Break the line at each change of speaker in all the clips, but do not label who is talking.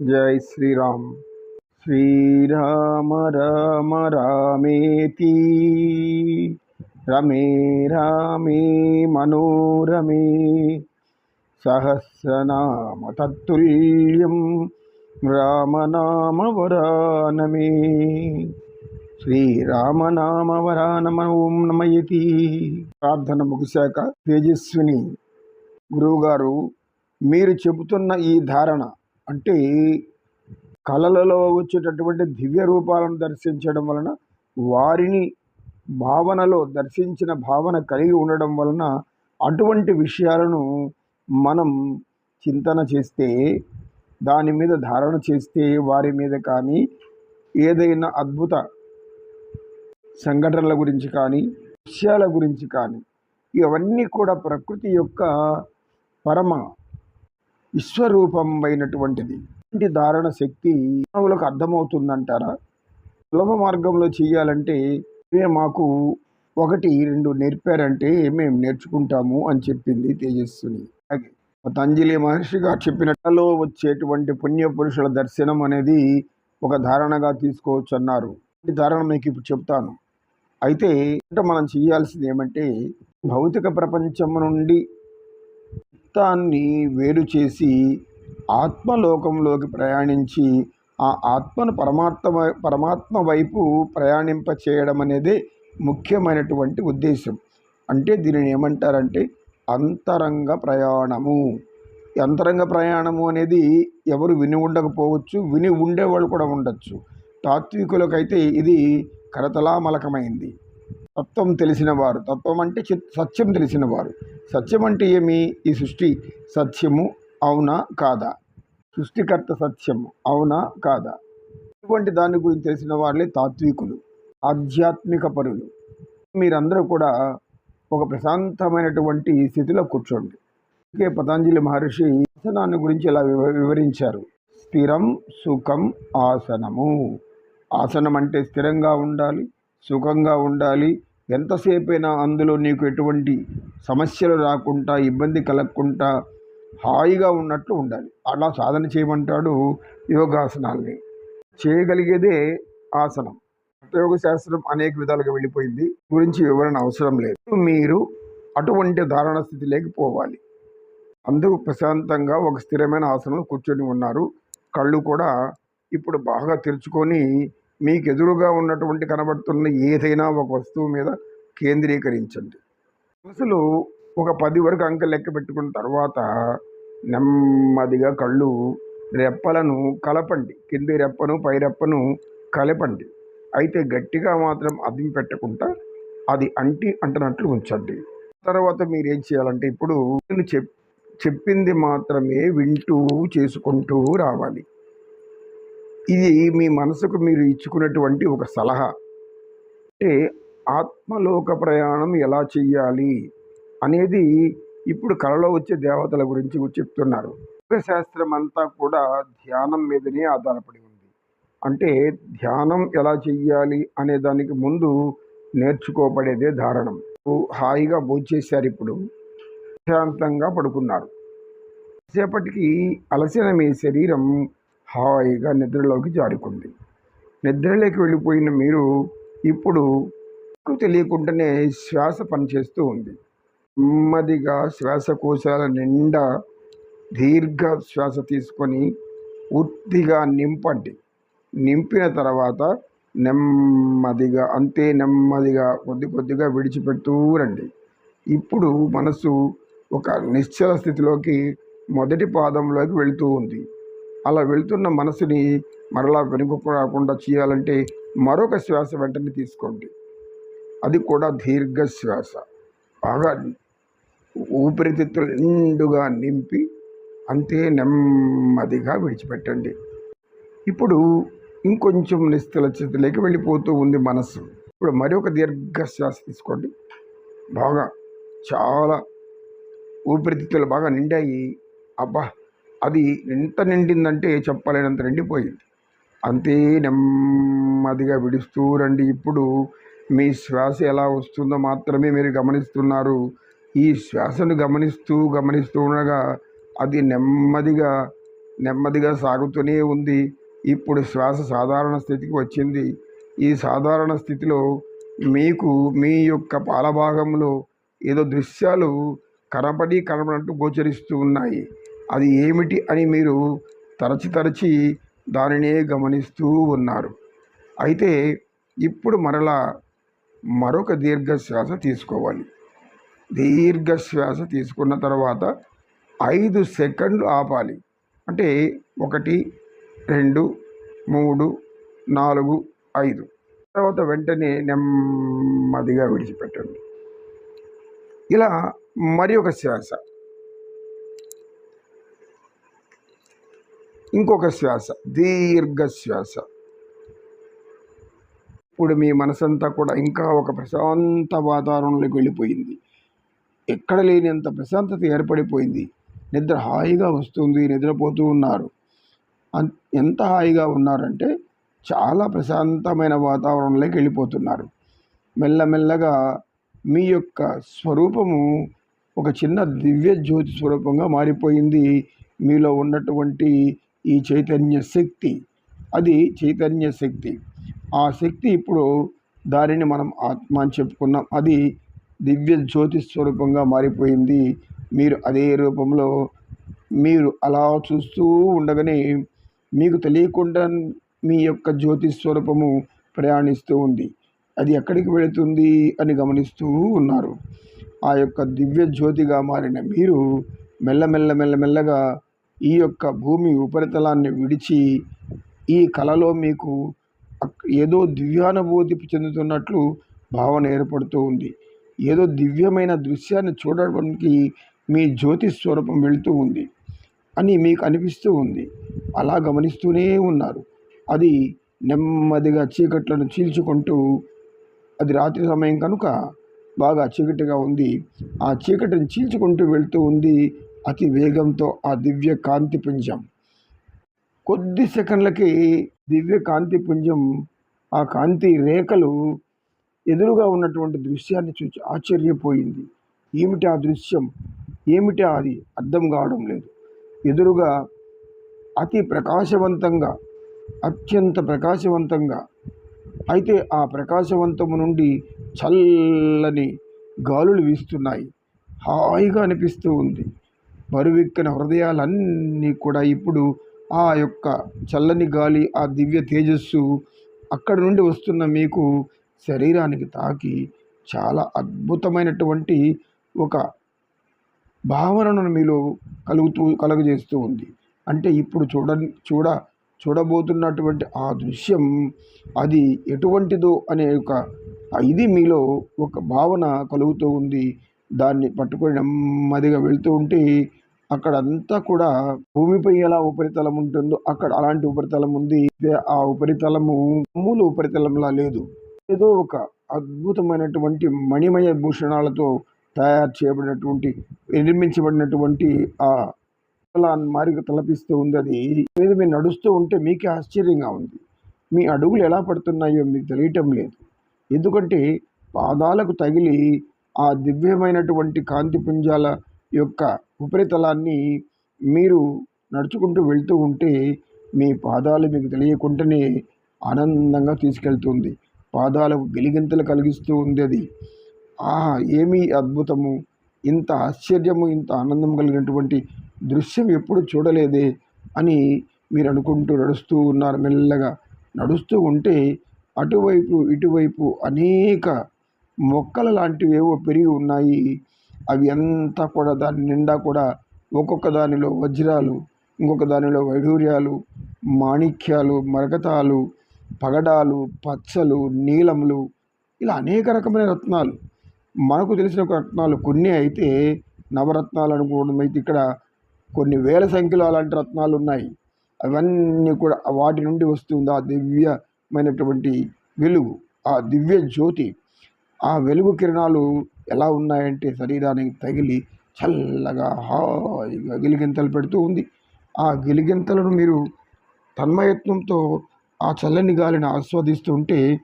జై శ్రీరామ్. శ్రీరామ రామ రామేతి. రమే రామే మనోరమే. సహస్రనామ తత్తుల్యం రామనామ వరానమే శ్రీరామనామ వరానమ ఓం నమయతి ప్రార్థన ముగిశాక తేజస్విని గురువుగారు మీరు చెబుతున్న ఈ ధారణ అంటే కళలలో వచ్చేటటువంటి దివ్య రూపాలను దర్శించడం వలన వారిని భావనలో దర్శించిన భావన కలిగి ఉండడం వలన అటువంటి విషయాలను మనం చింతన చేస్తే దాని మీద ధారణ చేస్తే వారి మీద కానీ ఏదైనా అద్భుత సంఘటనల గురించి కానీ విషయాల గురించి కానీ ఇవన్నీ కూడా ప్రకృతి యొక్క పరమ విశ్వరూపమైనటువంటిది. ఇటువంటి ధారణ శక్తి మానవులకు అర్థమవుతుందంటారా? సులభ మార్గంలో చేయాలంటే మేము మాకు ఒకటి రెండు నేర్పారంటే మేము నేర్చుకుంటాము అని చెప్పింది తేజస్విని పతంజలి మహర్షి గారు చెప్పినట్లలో వచ్చేటువంటి పుణ్య పురుషుల దర్శనం అనేది ఒక ధారణగా తీసుకోవచ్చు అన్నారు ఈ ధారణ మీకు ఇప్పుడు చెప్తాను. అయితే మనం చేయాల్సింది ఏమంటే భౌతిక ప్రపంచం నుండి చిత్తాన్ని వేరు చేసి ఆత్మలోకంలోకి ప్రయాణించి ఆ ఆత్మను పరమాత్మ పరమాత్మ వైపు ప్రయాణింప చేయడం అనేది ముఖ్యమైనటువంటి ఉద్దేశం. అంటే దీనిని ఏమంటారంటే అంతరంగ ప్రయాణము. అంతరంగ ప్రయాణము అనేది ఎవరు విని ఉండకపోవచ్చు విని ఉండేవాళ్ళు కూడా ఉండొచ్చు. తాత్వికులకైతే ఇది కరతలామలకమైంది. తత్వం తెలిసినవారు తత్వం అంటే సత్యం తెలిసినవారు సత్యం అంటే ఏమి? ఈ సృష్టి సత్యము అవునా కాదా? సృష్టికర్త సత్యము అవునా కాదా? ఇటువంటి దాని గురించి తెలిసిన వాళ్ళే తాత్వికులు ఆధ్యాత్మిక పరులు. మీరందరూ కూడా ఒక ప్రశాంతమైనటువంటి స్థితిలో కూర్చోండి. అందుకే పతాంజలి మహర్షి ఆసనాన్ని గురించి ఇలా వివ- వివరించారు. స్థిరం సుఖం ఆసనము. ఆసనం అంటే స్థిరంగా ఉండాలి. సుఖంగా ఉండాలి. ఎంతసేపైనా అందులో నీకు ఎటువంటి సమస్యలు రాకుండా ఇబ్బంది కలగకుండా హాయిగా ఉన్నట్లు ఉండాలి. అలా సాధన చేయమంటాడు యోగాసనాల్ని. చేయగలిగేదే ఆసనం. యోగ శాస్త్రం అనేక విధాలుగా వెళ్ళిపోయింది. గురించి వివరణ అవసరం లేదు. మీరు అటువంటి ధారణ స్థితిలోకి పోవాలి. అందుకు ప్రశాంతంగా ఒక స్థిరమైన ఆసనంలో కూర్చొని ఉన్నారు. కళ్ళు కూడా ఇప్పుడు బాగా తెరుచుకొని మీకు ఎదురుగా ఉన్నటువంటి కనబడుతున్న ఏదైనా ఒక వస్తువు మీద కేంద్రీకరించండి. మనసులు ఒక పది వరకు అంక లెక్క పెట్టుకున్న తర్వాత నెమ్మదిగా కళ్ళు రెప్పలను కలపండి. కింది రెప్పను పై రెప్పను కలపండి. అయితే గట్టిగా మాత్రం అదిమి పెట్టకుండా అది అంటి అంటనట్లు ఉంచండి. తర్వాత మీరు ఏం చేయాలంటే ఇప్పుడు నేను చెప్ చెప్పింది మాత్రమే వింటూ చేసుకుంటూ రావాలి. ఇది మీ మనసుకు మీరు ఇచ్చుకున్నటువంటి ఒక సలహా. అంటే ఆత్మలోక ప్రయాణం ఎలా చెయ్యాలి అనేది ఇప్పుడు కళలో వచ్చే దేవతల గురించి చెప్తున్నారు. యోగ శాస్త్రం అంతా కూడా ధ్యానం మీదనే ఆధారపడి ఉంది. అంటే ధ్యానం ఎలా చెయ్యాలి అనే దానికి ముందు నేర్చుకోబడేదే ధారణం. హాయిగా భోజేశారు ఇప్పుడు. ప్రశాంతంగా పడుకున్నారు. సేపటికి అలసిన మీ శరీరం హాయిగా నిద్రలోకి జారుకుంది. నిద్రలోకి వెళ్ళిపోయిన మీరు ఇప్పుడు తెలియకుండానే శ్వాస పనిచేస్తూ ఉంది. నెమ్మదిగా శ్వాసకోశాల నిండా దీర్ఘ శ్వాస తీసుకొని పూర్తిగా నింపండి. నింపిన తర్వాత నెమ్మదిగా అంతే నెమ్మదిగా కొద్ది కొద్దిగా విడిచిపెడుతూ రండి. ఇప్పుడు మనసు ఒక నిశ్చల స్థితిలోకి మొదటి పాదంలోకి వెళుతూ ఉంది. అలా వెళ్తున్న మనసుని మరలా వెనుకకు రాకుండా చేయాలంటే మరొక శ్వాస వెంటనే తీసుకోండి. అది కూడా దీర్ఘ శ్వాస బాగా ఊపిరితిత్తులు నిండుగా నింపి అంతే నెమ్మదిగా విడిచిపెట్టండి. ఇప్పుడు ఇంకొంచెం నిస్తుల స్థితిలోకి వెళ్ళిపోతూ ఉంది మనస్సు ఇప్పుడు మరొక దీర్ఘ శ్వాస తీసుకోండి. బాగా చాలా ఊపిరితిత్తులు బాగా నిండాయి. అబ్బా! అది ఎంత నిండిందంటే చెప్పలేనంత నిండిపోయింది. అంతే నెమ్మదిగా విడుస్తూ రండి. ఇప్పుడు మీ శ్వాస ఎలా వస్తుందో మాత్రమే మీరు గమనిస్తున్నారు. ఈ శ్వాసను గమనిస్తూ గమనిస్తూ ఉండగా అది నెమ్మదిగా నెమ్మదిగా సాగుతూనే ఉంది. ఇప్పుడు శ్వాస సాధారణ స్థితికి వచ్చింది. ఈ సాధారణ స్థితిలో మీకు మీ యొక్క పాలభాగంలో ఏదో దృశ్యాలు కనపడి కనపడంటూ గోచరిస్తూ ఉన్నాయి. అది ఏమిటి అని మీరు తరచి తరచి దానినే గమనిస్తూ ఉన్నారు. అయితే ఇప్పుడు మరలా మరొక దీర్ఘ శ్వాస తీసుకోవాలి. దీర్ఘ శ్వాస తీసుకున్న తర్వాత ఐదు సెకండ్లు ఆపాలి. అంటే ఒకటి రెండు మూడు నాలుగు ఐదు. తర్వాత వెంటనే నెమ్మదిగా విడిచిపెట్టండి. ఇలా మరి ఒక శ్వాస. ఇంకొక శ్వాస దీర్ఘ శ్వాస ఇప్పుడు మీ మనసంతా కూడా ఇంకా ఒక ప్రశాంత వాతావరణంలోకి వెళ్ళిపోయింది. ఎక్కడ లేనంత ప్రశాంతత ఏర్పడిపోయింది. నిద్ర హాయిగా వస్తుంది నిద్రపోతూ ఉన్నారు. ఎంత హాయిగా ఉన్నారంటే చాలా ప్రశాంతమైన వాతావరణంలోకి వెళ్ళిపోతున్నారు. మెల్లమెల్లగా మీ యొక్క స్వరూపము ఒక చిన్న దివ్య జ్యోతి స్వరూపంగా మారిపోయింది. మీలో ఉన్నటువంటి ఈ చైతన్య శక్తి. అది చైతన్య శక్తి. ఆ శక్తి ఇప్పుడు దానిని మనం ఆత్మ అని చెప్పుకున్నాం. అది దివ్య జ్యోతి స్వరూపంగా మారిపోయింది. మీరు అదే రూపంలో మీరు అలా చూస్తూ ఉండగానే మీకు తెలియకుండా మీ యొక్క జ్యోతి స్వరూపము ప్రయాణిస్తూ ఉంది. అది ఎక్కడికి వెళుతుంది అని గమనిస్తూ ఉన్నారు. ఆ యొక్క దివ్య జ్యోతిగా మారిన మీరు మెల్లమెల్ల మెల్లమెల్లగా ఈ యొక్క భూమి ఉపరితలాన్ని విడిచి ఈ కళలో మీకు అక్- ఏదో దివ్యానుభూతి చెందుతున్నట్లు భావన ఏర్పడుతూ ఉంది. ఏదో దివ్యమైన దృశ్యాన్ని చూడడానికి మీ జ్యోతి స్వరూపం వెళుతూ ఉంది అని మీకు అనిపిస్తూ ఉంది. అలా గమనిస్తూనే ఉన్నారు. అది నెమ్మదిగా చీకట్లను చీల్చుకుంటూ అది రాత్రి సమయం కనుక బాగా చీకటిగా ఉంది. ఆ చీకటిని చీల్చుకుంటూ వెళ్తూ ఉంది అతి వేగంతో ఆ దివ్య కాంతి పుంజం. కొద్ది సెకండ్లకి దివ్య కాంతి పుంజం ఆ కాంతి రేఖలు ఎదురుగా ఉన్నటువంటి దృశ్యాన్ని చూసి ఆశ్చర్యపోయింది. ఏమిటి ఆ దృశ్యం? ఏమిటి అది? అర్థం కావడం లేదు. ఎదురుగా అతి ప్రకాశవంతంగా అత్యంత ప్రకాశవంతంగా అయితే ఆ ప్రకాశవంతము నుండి చల్లని గాలులు వీస్తున్నాయి. హాయిగా అనిపిస్తూ ఉంది. బరువెక్కిన హృదయాలన్నీ కూడా ఇప్పుడు ఆ యొక్క చల్లని గాలి ఆ దివ్య తేజస్సు అక్కడ నుండి వస్తున్న మీకు శరీరానికి తాకి చాలా అద్భుతమైనటువంటి ఒక భావనను మీలో కలుగుతూ కలుగజేస్తూ ఉంది. అంటే ఇప్పుడు చూడ చూడ చూడబోతున్నటువంటి ఆ దృశ్యం అది ఎటువంటిదో అనే ఒక ఇది మీలో ఒక భావన కలుగుతూ ఉంది. దాన్ని పట్టుకొని నెమ్మదిగా వెళ్తూ ఉంటే అక్కడ అంతా కూడా భూమిపై ఎలా ఉపరితలం ఉంటుందో అక్కడ అలాంటి ఉపరితలం ఉంది. ఆ ఉపరితలము మూల ఉపరితలంలా లేదు. ఏదో ఒక అద్భుతమైనటువంటి మణిమయ భూషణాలతో తయారు చేయబడినటువంటి నిర్మించబడినటువంటి ఆ అలా మారిక తలపిస్తూ ఉంది అది. మీద మీరు నడుస్తూ ఉంటే మీకే ఆశ్చర్యంగా ఉంది. మీ అడుగులు ఎలా పడుతున్నాయో మీకు తెలియటం లేదు. ఎందుకంటే పాదాలకు తగిలి ఆ దివ్యమైనటువంటి కాంతి పుంజాల యొక్క ఉపరితలాన్ని మీరు నడుచుకుంటూ వెళ్తూ ఉంటే మీ పాదాలు మీకు తెలియకుండానే ఆనందంగా తీసుకెళ్తుంది. పాదాలకు గిలిగింతలు కలిగిస్తూ ఉంది అది ఆహా ఏమీ అద్భుతము? ఇంత ఆశ్చర్యము ఇంత ఆనందం కలిగినటువంటి దృశ్యం ఎప్పుడు చూడలేదే అని మీరు అనుకుంటూ నడుస్తూ ఉన్నారు. మెల్లగా నడుస్తూ ఉంటే అటువైపు ఇటువైపు అనేక మొక్కల లాంటివేవో పెరిగి ఉన్నాయి. అవి అంతా కూడా దాని నిండా కూడా ఒక్కొక్క దానిలో వజ్రాలు ఇంకొక దానిలో వైఢూర్యాలు మాణిక్యాలు మరగతాలు పగడాలు పచ్చలు నీలములు ఇలా అనేక రకమైన రత్నాలు. మనకు తెలిసిన రత్నాలు కొన్ని అయితే నవరత్నాలు అనుకోవడం అయితే ఇక్కడ కొన్ని వేల సంఖ్యలో అలాంటి రత్నాలు ఉన్నాయి. అవన్నీ కూడా వాటి నుండి వస్తుంది ఆ దివ్యమైనటువంటి వెలుగు ఆ దివ్య జ్యోతి. ఆ వెలుగు కిరణాలు ఎలా ఉన్నాయంటే శరీరానికి తగిలి చల్లగా హాయిగా గిలిగింతలు పెడుతూ ఉంది. ఆ గిలిగింతలను మీరు తన్మయత్నంతో ఆ చల్లని గాలిని ఆస్వాదిస్తూ ఉంటే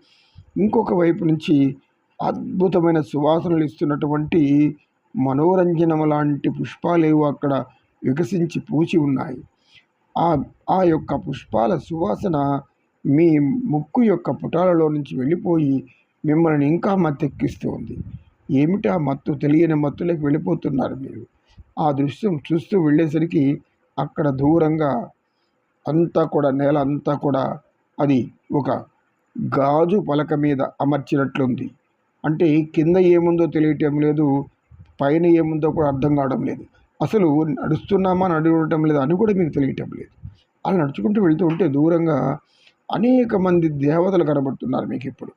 ఇంకొక వైపు నుంచి అద్భుతమైన సువాసనలు ఇస్తున్నటువంటి మనోరంజనం లాంటి పుష్పాలేవో అక్కడ వికసించి పూచి ఉన్నాయి. ఆ ఆ యొక్క పుష్పాల సువాసన మీ ముక్కు యొక్క పుటాలలో నుంచి వెళ్ళిపోయి మిమ్మల్ని ఇంకా మత్తెక్కిస్తుంది. ఏమిటి ఆ మత్తు? తెలియని మత్తులోకి వెళ్ళిపోతున్నారు మీరు. ఆ దృశ్యం చూస్తూ వెళ్ళేసరికి అక్కడ దూరంగా అంతా కూడా నేల అంతా కూడా అది ఒక గాజు పలక మీద అమర్చినట్లుంది. అంటే కింద ఏముందో తెలియటం లేదు పైన ఏముందో కూడా అర్థం కావడం లేదు. అసలు నడుస్తున్నామా నడవడం లేదు అని కూడా మీకు తెలియటం లేదు. అలా నడుచుకుంటూ వెళ్తూ ఉంటే దూరంగా అనేక మంది దేవతలు కనబడుతున్నారు మీకు ఇప్పుడు.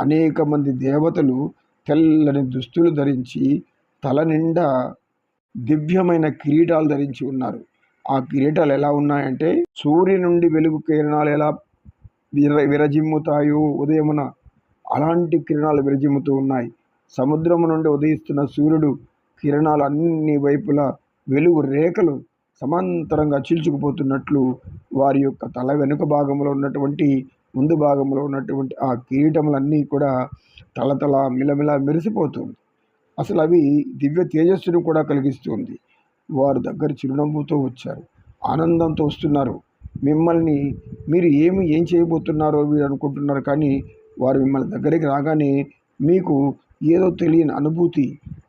అనేక మంది దేవతలు తెల్లని దుస్తులు ధరించి తల నిండా దివ్యమైన కిరీటాలు ధరించి ఉన్నారు. ఆ కిరీటాలు ఎలా ఉన్నాయంటే సూర్యు నుండి వెలుగు కిరణాలు ఎలా విర విరజిమ్ముతాయో ఉదయమున అలాంటి కిరణాలు విరజిమ్ముతూ ఉన్నాయి. సముద్రము నుండి ఉదయిస్తున్న సూర్యుడు కిరణాలు అన్ని వైపులా వెలుగు రేఖలు సమాంతరంగా చీల్చుకుపోతున్నట్లు వారి యొక్క తల వెనుక భాగంలో ఉన్నటువంటి ముందు భాగంలో ఉన్నటువంటి ఆ కిరీటములన్నీ కూడా తలతల మిలమిల మెరిసిపోతుంది. అసలు అవి దివ్య తేజస్సును కూడా కలిగిస్తుంది. వారు దగ్గర చిరునవ్వుతో వచ్చారు. ఆనందంతో వస్తున్నారు. మిమ్మల్ని మీరు ఏమి ఏం చేయబోతున్నారో మీరు అనుకుంటున్నారు కానీ వారు మిమ్మల్ని దగ్గరికి రాగానే మీకు ఏదో తెలియని అనుభూతి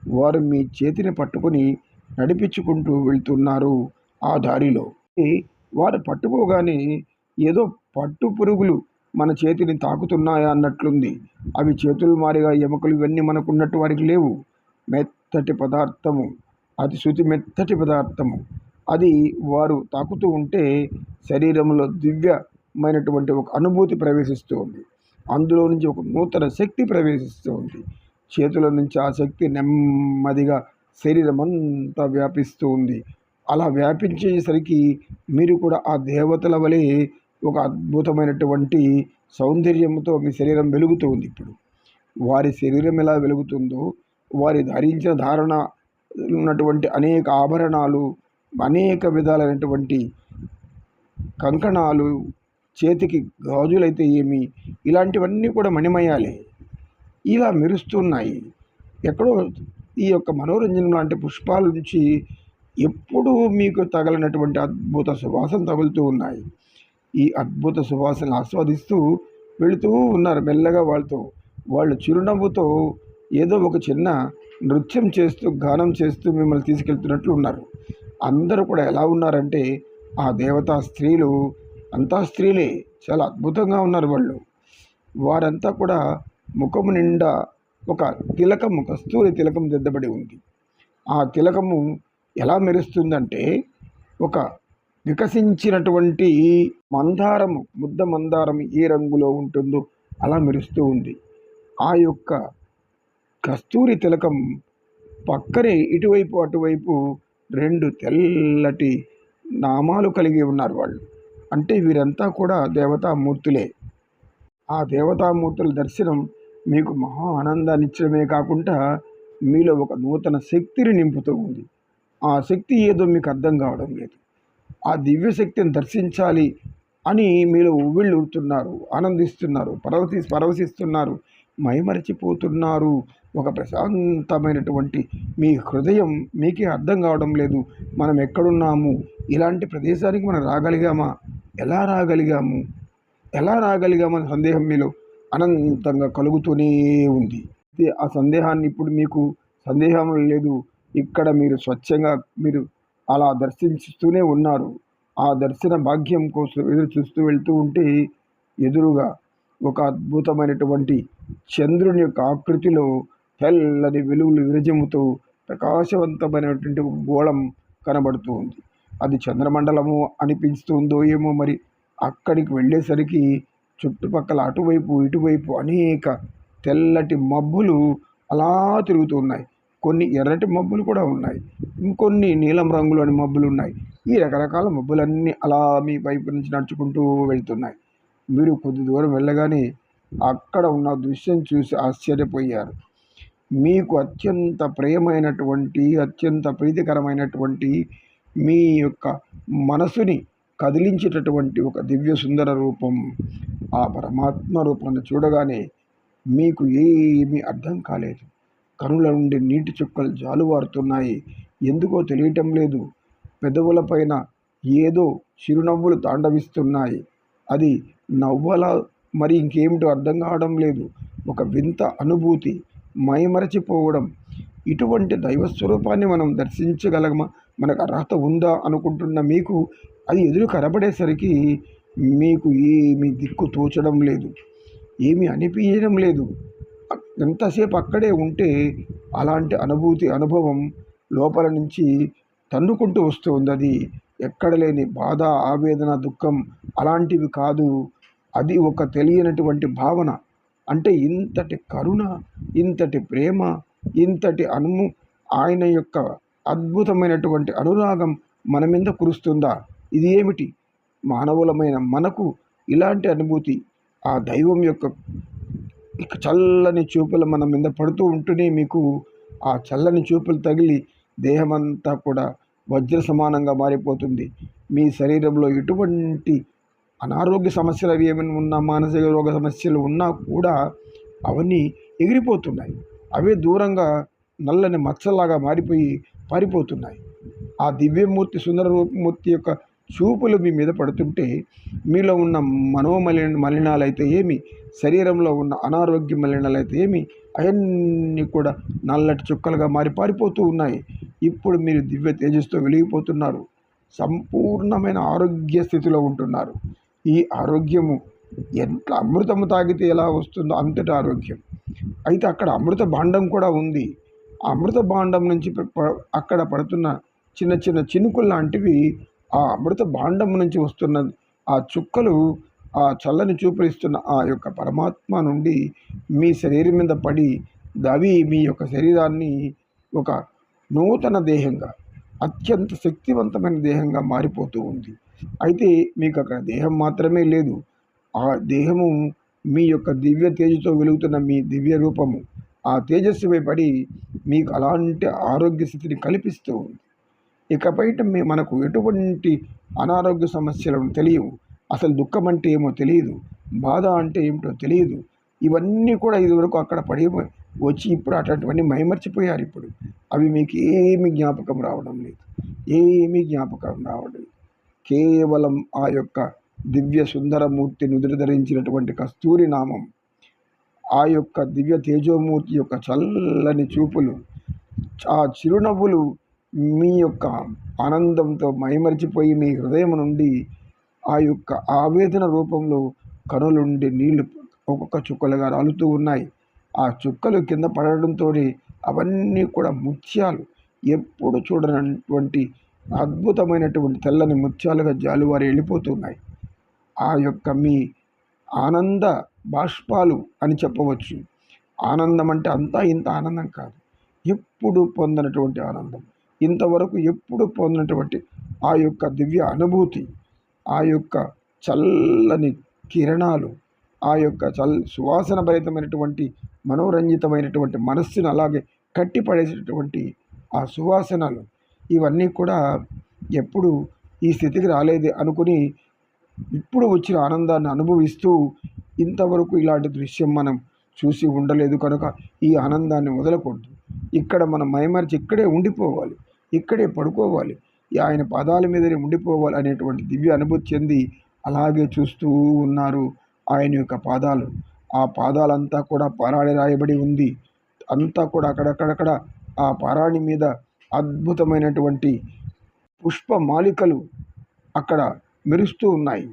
వారు మీ చేతిని పట్టుకొని నడిపించుకుంటూ వెళ్తున్నారు ఆ దారిలో. వారు పట్టుకోగానే ఏదో పట్టు పురుగులు మన చేతిని తాకుతున్నాయా అన్నట్లుంది. అవి చేతులు మారిగా ఎముకలు ఇవన్నీ మనకున్నట్టు వారికి లేవు. మెత్తటి పదార్థము. అతి శృతి మెత్తటి పదార్థము. అది వారు తాకుతూ ఉంటే శరీరంలో దివ్యమైనటువంటి ఒక అనుభూతి ప్రవేశిస్తూ ఉంది. అందులో నుంచి ఒక నూతన శక్తి ప్రవేశిస్తుంది చేతుల నుంచి ఆ శక్తి నెమ్మదిగా శరీరం అంతా వ్యాపిస్తూ ఉంది. అలా వ్యాపించేసరికి మీరు కూడా ఆ దేవతల వలె ఒక అద్భుతమైనటువంటి సౌందర్యంతో మీ శరీరం వెలుగుతూ ఉంది ఇప్పుడు. వారి శరీరం ఎలా వెలుగుతుందో వారి ధరించిన ధారణ ఉన్నటువంటి అనేక ఆభరణాలు అనేక విధాలైనటువంటి కంకణాలు చేతికి గాజులైతే ఏమి ఇలాంటివన్నీ కూడా మణిమయాలే. ఇలా మెరుస్తున్నాయి. ఎక్కడో ఈ యొక్క మనోరంజనం లాంటి పుష్పాల నుంచి ఎప్పుడూ మీకు తగలనటువంటి అద్భుత సువాసన తగులుతూ ఉన్నాయి. ఈ అద్భుత సువాసన ఆస్వాదిస్తూ వెళుతూ ఉన్నారు మెల్లగా వాళ్ళతో వాళ్ళు చిరునవ్వుతో ఏదో ఒక చిన్న నృత్యం చేస్తూ గానం చేస్తూ మిమ్మల్ని తీసుకెళ్తున్నట్లు ఉన్నారు. అందరూ కూడా ఎలా ఉన్నారంటే ఆ దేవతా స్త్రీలు అంతా స్త్రీలే. చాలా అద్భుతంగా ఉన్నారు వాళ్ళు. వారంతా కూడా ముఖము నిండా ఒక తిలకము కస్తూరి తిలకం దిద్దబడి ఉంది. ఆ తిలకము ఎలా మెరుస్తుందంటే ఒక వికసించినటువంటి మందారము ముద్ద మందారం ఏ రంగులో ఉంటుందో అలా మెరుస్తూ ఉంది. ఆ యొక్క కస్తూరి తిలకం పక్కనే ఇటువైపు అటువైపు రెండు తెల్లటి నామాలు కలిగి ఉన్నారు వాళ్ళు. అంటే వీరంతా కూడా దేవతామూర్తులే. ఆ దేవతామూర్తుల దర్శనం మీకు మహా ఆనందాన్ని ఇచ్చడమే కాకుండా మీలో ఒక నూతన శక్తిని నింపుతూ ఉంది. ఆ శక్తి ఏదో మీకు అర్థం కావడం లేదు. ఆ దివ్య శక్తిని దర్శించాలి అని మీరు ఉవ్విళ్ళూరుతున్నారు ఆనందిస్తున్నారు పరవశి పరవశిస్తున్నారు మైమరచిపోతున్నారు. ఒక ప్రశాంతమైనటువంటి మీ హృదయం మీకే అర్థం కావడం లేదు. మనం ఎక్కడున్నాము? ఇలాంటి ప్రదేశానికి మనం రాగలిగామా? ఎలా రాగలిగాము? ఎలా రాగలిగామని సందేహం మీలో అనంతంగా కలుగుతూనే ఉంది. ఆ సందేహాన్ని ఇప్పుడు మీకు సందేహం లేదు. ఇక్కడ మీరు స్వచ్ఛంగా మీరు అలా దర్శించుతూనే ఉన్నారు. ఆ దర్శన భాగ్యం కోసం ఎదురు చూస్తూ వెళ్తూ ఉంటే ఎదురుగా ఒక అద్భుతమైనటువంటి చంద్రుని యొక్క ఆకృతిలో తెల్లని వెలుగులు విరజిమ్ముతూ ప్రకాశవంతమైనటువంటి గోళం కనబడుతూ ఉంది. అది చంద్రమండలము అనిపిస్తుందో ఏమో మరి అక్కడికి వెళ్ళేసరికి చుట్టుపక్కల అటువైపు ఇటువైపు అనేక తెల్లటి మబ్బులు అలా తిరుగుతూ ఉన్నాయి. కొన్ని ఎర్రటి మబ్బులు కూడా ఉన్నాయి. ఇంకొన్ని నీలం రంగులోని మబ్బులు ఉన్నాయి. ఈ రకరకాల మబ్బులన్నీ అలా మీ వైపు నుంచి నడుచుకుంటూ వెళ్తున్నాయి. మీరు కొద్ది దూరం వెళ్ళగానే అక్కడ ఉన్న దృశ్యం చూసి ఆశ్చర్యపోయారు. మీకు అత్యంత ప్రియమైనటువంటి అత్యంత ప్రీతికరమైనటువంటి మీ యొక్క మనసుని కదిలించేటటువంటి ఒక దివ్య సుందర రూపం ఆ పరమాత్మ రూపాన్ని చూడగానే మీకు ఏమీ అర్థం కాలేదు. కనుల నుండి నీటి చుక్కలు జాలువారుతున్నాయి. ఎందుకో తెలియటం లేదు. పెదవులపైన ఏదో చిరునవ్వులు తాండవిస్తున్నాయి. అది నవ్వల? మరి ఇంకేమిటో అర్థం కావడం లేదు. ఒక వింత అనుభూతి మైమరచిపోవడం. ఇటువంటి దైవ స్వరూపాన్ని మనం దర్శించగలమా? మనకు అర్హత ఉందా అనుకుంటున్న మీకు అది ఎదురు కనబడేసరికి మీకు ఏమి దిక్కు తోచడం లేదు. ఏమి అనిపించడం లేదు. ఎంతసేపు అక్కడే ఉంటే అలాంటి అనుభూతి అనుభవం లోపల నుంచి తన్నుకుంటూ వస్తుంది. అది ఎక్కడ లేని బాధ ఆవేదన దుఃఖం అలాంటివి కాదు. అది ఒక తెలియనటువంటి భావన. అంటే ఇంతటి కరుణ ఇంతటి ప్రేమ ఇంతటి అనుము ఆయన యొక్క అద్భుతమైనటువంటి అనురాగం మన మీద కురుస్తుందా? ఇది ఏమిటి? మానవులమైన మనకు ఇలాంటి అనుభూతి ఆ దైవం యొక్క ఇక చల్లని చూపులు మన మీద పడుతూ ఉంటూనే మీకు ఆ చల్లని చూపులు తగిలి దేహమంతా కూడా వజ్ర సమానంగా మారిపోతుంది. మీ శరీరంలో ఎటువంటి అనారోగ్య సమస్యలు అవి ఏమైనా ఉన్నా మానసిక రోగ సమస్యలు ఉన్నా కూడా అవన్నీ ఎగిరిపోతున్నాయి. అవే దూరంగా నల్లని మచ్చలాగా మారిపోయి పారిపోతున్నాయి. ఆ దివ్యమూర్తి సుందర రూపమూర్తి యొక్క చూపులు మీ మీద పడుతుంటే మీలో ఉన్న మనోమలి మలినాలైతే ఏమి? శరీరంలో ఉన్న అనారోగ్య మలినాలైతే ఏమి? అవన్నీ కూడా నల్లటి చుక్కలుగా మారి పారిపోతూ ఉన్నాయి. ఇప్పుడు మీరు దివ్య తేజస్తో వెలిగిపోతున్నారు. సంపూర్ణమైన ఆరోగ్య స్థితిలో ఉంటున్నారు. ఈ ఆరోగ్యము ఎంత అమృతము తాగితే ఎలా వస్తుందో అంతటి ఆరోగ్యం. అయితే అక్కడ అమృత భాండం కూడా ఉంది. ఆ అమృత భాండం నుంచి అక్కడ పడుతున్న చిన్న చిన్న చినుకులు లాంటివి ఆ అమృత భాండం నుంచి వస్తున్న ఆ చుక్కలు ఆ చల్లని చూపులిస్తున్న ఆ యొక్క పరమాత్మ నుండి మీ శరీరం మీద పడి దవి మీ యొక్క శరీరాన్ని ఒక నూతన దేహంగా అత్యంత శక్తివంతమైన దేహంగా మారిపోతూ ఉంది. అయితే మీకు అక్కడ దేహం మాత్రమే లేదు. ఆ దేహము మీ యొక్క దివ్య తేజతో వెలుగుతున్న మీ దివ్య రూపము. ఆ తేజస్సుపై పడి మీకు అలాంటి ఆరోగ్య స్థితిని కల్పిస్తూ ఉంది. ఇకపైట మీ మనకు ఎటువంటి అనారోగ్య సమస్యలు తెలియవు. అసలు దుఃఖం అంటే ఏమో తెలియదు. బాధ అంటే ఏమిటో తెలియదు. ఇవన్నీ కూడా ఇదివరకు అక్కడ పడి వచ్చి ఇప్పుడు అటువంటివన్నీ మైమర్చిపోయారు ఇప్పుడు. అవి మీకు ఏమి జ్ఞాపకం రావడం లేదు. ఏమీ జ్ఞాపకం రావడం కేవలం ఆ యొక్క దివ్య సుందరమూర్తి నుదురుధరించినటువంటి కస్తూరి నామం ఆ యొక్క దివ్య తేజోమూర్తి యొక్క చల్లని చూపులు ఆ చిరునవ్వులు మీ యొక్క ఆనందంతో మైమరిచిపోయి మీ హృదయం నుండి ఆ యొక్క ఆవేదన రూపంలో కనులుండి నీళ్ళు ఒక్కొక్క చుక్కలుగా రాలుతూ ఉన్నాయి. ఆ చుక్కలు కింద పడడంతో అవన్నీ కూడా ముత్యాలు. ఎప్పుడు చూడనటువంటి అద్భుతమైనటువంటి తెల్లని ముత్యాలుగా జాలువారి వెళ్ళిపోతున్నాయి. ఆ యొక్క మీ ఆనంద బాష్పాలు అని చెప్పవచ్చు. ఆనందం అంటే అంతా ఇంత ఆనందం కాదు. ఎప్పుడు పొందినటువంటి ఆనందం. ఇంతవరకు ఎప్పుడు పొందినటువంటి ఆ యొక్క దివ్య అనుభూతి ఆ యొక్క చల్లని కిరణాలు ఆ యొక్క చల్ సువాసన భరితమైనటువంటి మనోరంజితమైనటువంటి మనస్సును అలాగే కట్టిపడేసేటటువంటి ఆ సువాసనలు ఇవన్నీ కూడా ఎప్పుడు ఈ స్థితికి రాలేదు అనుకుని ఇప్పుడు వచ్చిన ఆనందాన్ని అనుభవిస్తూ ఇంతవరకు ఇలాంటి దృశ్యం మనం చూసి ఉండలేదు కనుక ఈ ఆనందాన్ని వదలకూడదు. ఇక్కడ మనం మైమరిచి ఇక్కడే ఉండిపోవాలి. ఇక్కడే పడుకోవాలి. ఆయన పాదాల మీదనే ఉండిపోవాలి అనేటువంటి దివ్య అనుభూతి చెంది అలాగే చూస్తూ ఉన్నారు ఆయన యొక్క పాదాలు. ఆ పాదాలంతా కూడా పారాణి రాయబడి ఉంది. అంతా కూడా అక్కడక్కడక్కడ ఆ పారాణి మీద అద్భుతమైనటువంటి పుష్పమాలికలు అక్కడ మెరుస్తూ ఉన్నాయి.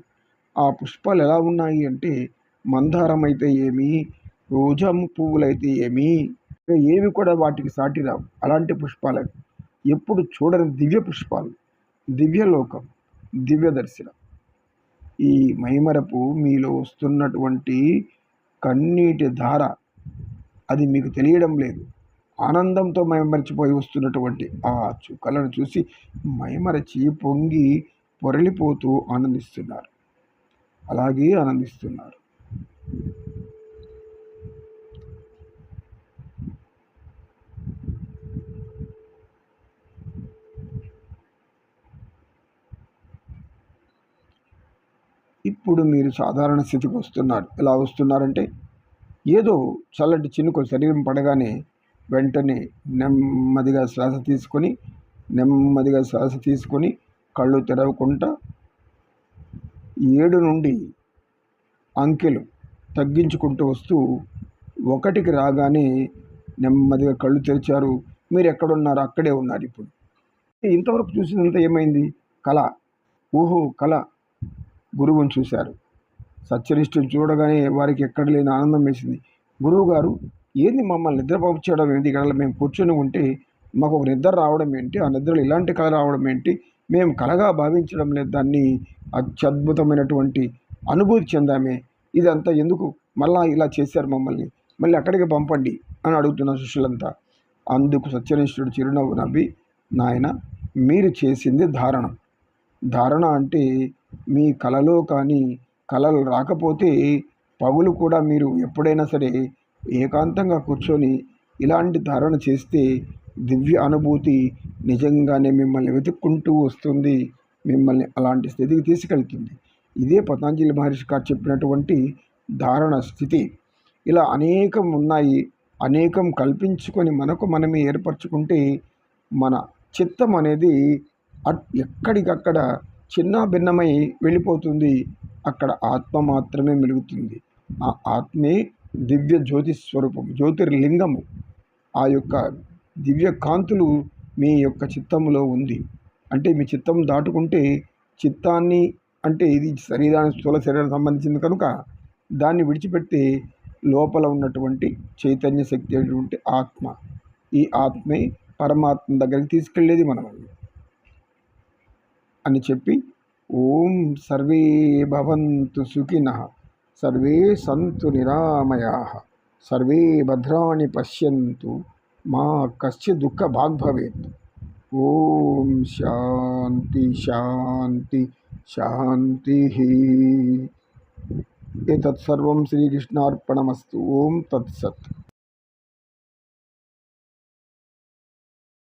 ఆ పుష్పాలు ఎలా ఉన్నాయి అంటే మందారం అయితే ఏమి రోజా పువ్వులైతే ఏమి ఏవి కూడా వాటికి సాటి రావు. అలాంటి పుష్పాలు ఎప్పుడు చూడని దివ్య పుష్పాలు దివ్యలోకం దివ్య దర్శనం. ఈ మైమరపు మీలో వస్తున్నటువంటి కన్నీటి ధార అది మీకు తెలియడం లేదు. ఆనందంతో మైమరిచిపోయి వస్తున్నటువంటి ఆ చుక్కలను చూసి మైమరచి పొంగి పొరలిపోతూ ఆనందిస్తున్నారు. అలాగే ఆనందిస్తున్నారు. ఇప్పుడు మీరు సాధారణ స్థితికి వస్తున్నారు. ఎలా వస్తున్నారంటే ఏదో చల్లటి చినుకు శరీరం పడగానే వెంటనే నెమ్మదిగా శ్వాస తీసుకొని నెమ్మదిగా శ్వాస తీసుకొని కళ్ళు తెరవకుండా ఏడు నుండి అంకెలు తగ్గించుకుంటూ వస్తూ ఒకటికి రాగానే నెమ్మదిగా కళ్ళు తెరిచారు. మీరు ఎక్కడున్నారు? అక్కడే ఉన్నారు ఇప్పుడు. ఇంతవరకు చూసినంత ఏమైంది? కళ. ఊహో కళ. గురువుని చూశారు. సత్యనిష్ఠుని చూడగానే వారికి ఎక్కడ లేని ఆనందం వేసింది. గురువు గారు ఏంది మమ్మల్ని నిద్ర పంపించడం ఏంటి ఇక్కడ మేము కూర్చొని ఉంటే మాకు ఒక నిద్ర రావడం ఏంటి? ఆ నిద్రలో ఇలాంటి కళ రావడం ఏంటి? మేము కలగా భావించడం లేదు. దాన్ని అత్యద్భుతమైనటువంటి అనుభూతి చెందామే. ఇదంతా ఎందుకు? మళ్ళా ఇలా చేశారు మమ్మల్ని. మళ్ళీ అక్కడికి పంపండి అని అడుగుతున్న శిష్యులంతా. అందుకు సత్యనిష్ఠుడు చిరునవ్వు నవ్వి నాయన మీరు చేసింది ధారణ. ధారణ అంటే మీ కలలో కానీ కలలు రాకపోతే పగులు కూడా మీరు ఎప్పుడైనా సరే ఏకాంతంగా కూర్చొని ఇలాంటి ధారణ చేస్తే దివ్య అనుభూతి నిజంగానే మిమ్మల్ని వెతుక్కుంటూ వస్తుంది మిమ్మల్ని అలాంటి స్థితికి తీసుకెళ్తుంది. ఇదే పతంజలి మహర్షి గారు చెప్పినటువంటి ధారణ స్థితి. ఇలా అనేకం ఉన్నాయి అనేకం కల్పించుకొని మనకు మనమే ఏర్పరచుకుంటే మన చిత్తం అనేది అట్ ఎక్కడికక్కడ చిన్న భిన్నమై వెళ్ళిపోతుంది. అక్కడ ఆత్మ మాత్రమే మెలుగుతుంది. ఆ ఆత్మే దివ్య జ్యోతి స్వరూపం జ్యోతిర్లింగము. ఆ యొక్క దివ్య కాంతులు మీ యొక్క చిత్తంలో ఉంది. అంటే మీ చిత్తం దాటుకుంటే చిత్తాన్ని అంటే ఇది శరీరానికి స్థూల శరీరానికి సంబంధించింది కనుక దాన్ని విడిచిపెడితే లోపల ఉన్నటువంటి చైతన్య శక్తి అయినటువంటి ఆత్మ ఈ ఆత్మే పరమాత్మ దగ్గరికి తీసుకెళ్ళేది మనం అని చెప్పి ఓం సర్వే భవంతు సుఖిన సర్వే సంతు నిరామయా సర్వే భద్రాణి పశ్యంతు మా కశ్చి దుఃఖ భాగ్భవేత్ ఓం శాంతి శాంతి శాంతి. ఏతత్సర్వం శ్రీకృష్ణార్పణమస్తు ఓం తత్సత్.